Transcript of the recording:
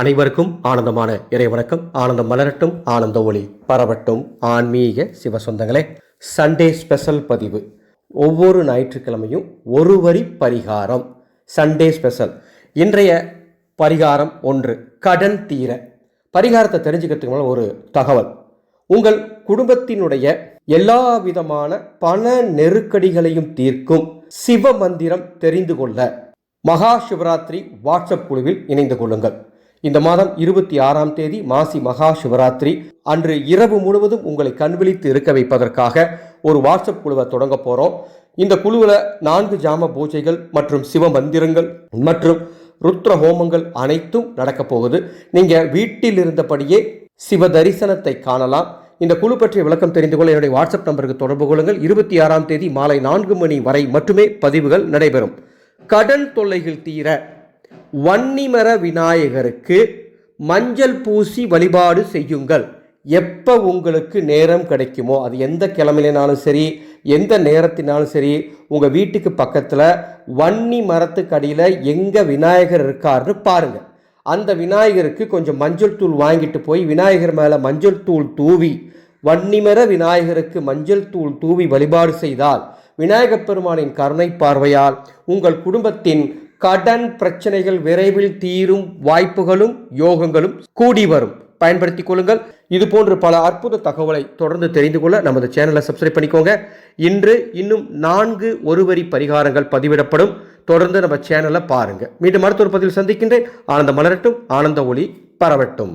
அனைவருக்கும் ஆனந்தமான இறை வணக்கம். ஆனந்தம் மலரட்டும் ஆனந்த ஒளி பரவட்டும். ஆன்மீக சிவ சொந்தங்களே சண்டே ஸ்பெஷல் பதிவு. ஒவ்வொரு ஞாயிற்றுக்கிழமையும் ஒரு வரி பரிகாரம். சண்டே ஸ்பெஷல் இன்றைய பரிகாரம் ஒன்று கடன் தீர. பரிகாரத்தை தெரிஞ்சுக்கிறதுக்கு ஒரு தகவல். உங்கள் குடும்பத்தினுடைய எல்லா விதமான பண நெருக்கடிகளையும் தீர்க்கும் சிவ மந்திரம் தெரிந்து கொள்ள மகா சிவராத்திரி வாட்ஸ்அப் குழுவில் இணைந்து கொள்ளுங்கள். இந்த மாதம் இருபத்தி ஆறாம் தேதி மாசி மகா சிவராத்திரி. அன்று இரவு முழுவதும் உங்களை கண்விழித்து இருக்க வைப்பதற்காக ஒரு வாட்ஸ்அப் குழுவை தொடங்க போகிறோம் இந்த குழுவில் நான்கு ஜாம பூஜைகள் மற்றும் சிவ மந்திரங்கள் மற்றும் ருத்ர ஹோமங்கள் அனைத்தும் நடக்கப் போகுது. நீங்கள் வீட்டில் இருந்தபடியே சிவ தரிசனத்தை காணலாம். இந்த குழு பற்றிய விளக்கம் தெரிந்து கொள்ள என்னுடைய வாட்ஸ்அப் நம்பருக்கு தொடர்பு கொள்ளுங்கள். இருபத்தி ஆறாம் தேதி மாலை நான்கு மணி வரை மட்டுமே பதிவுகள் நடைபெறும். கடன் தொல்லைகள் தீர வன்னிமர விநாயகருக்கு மஞ்சள் பூசி வழிபாடு செய்யுங்கள். எப்போ உங்களுக்கு நேரம் கிடைக்குமோ அது எந்த கிழமையினாலும் சரி எந்த நேரத்தினாலும் சரி உங்கள் வீட்டுக்கு பக்கத்தில் வன்னி மரத்துக்கு அடியில் எங்கே விநாயகர் இருக்காருன்னு பாருங்கள் அந்த விநாயகருக்கு கொஞ்சம் மஞ்சள் தூள் வாங்கிட்டு போய் விநாயகர் மேலே மஞ்சள் தூள் தூவி வன்னிமர விநாயகருக்கு மஞ்சள் தூள் தூவி வழிபாடு செய்தால் விநாயகப் பெருமானின் கருணை பார்வையால் உங்கள் குடும்பத்தின் கடன் பிரச்சனைகள் விரைவில் தீரும் வாய்ப்புகளும் யோகங்களும் கூடி வரும். பயன்படுத்திக் கொள்ளுங்கள். இது போன்று பல அற்புத தகவலை தொடர்ந்து தெரிந்து கொள்ள நமது சேனலை சப்ஸ்கிரைப் பண்ணிக்கோங்க. இன்று இன்னும் நான்கு ஒருவரி பரிகாரங்கள் பதிவிடப்படும். தொடர்ந்து நம்ம சேனலை பாருங்க. மீண்டும் அடுத்த ஒரு பதிவில் சந்திக்கின்றேன். ஆனந்த மலரட்டும் ஆனந்த ஒளி பரவட்டும்.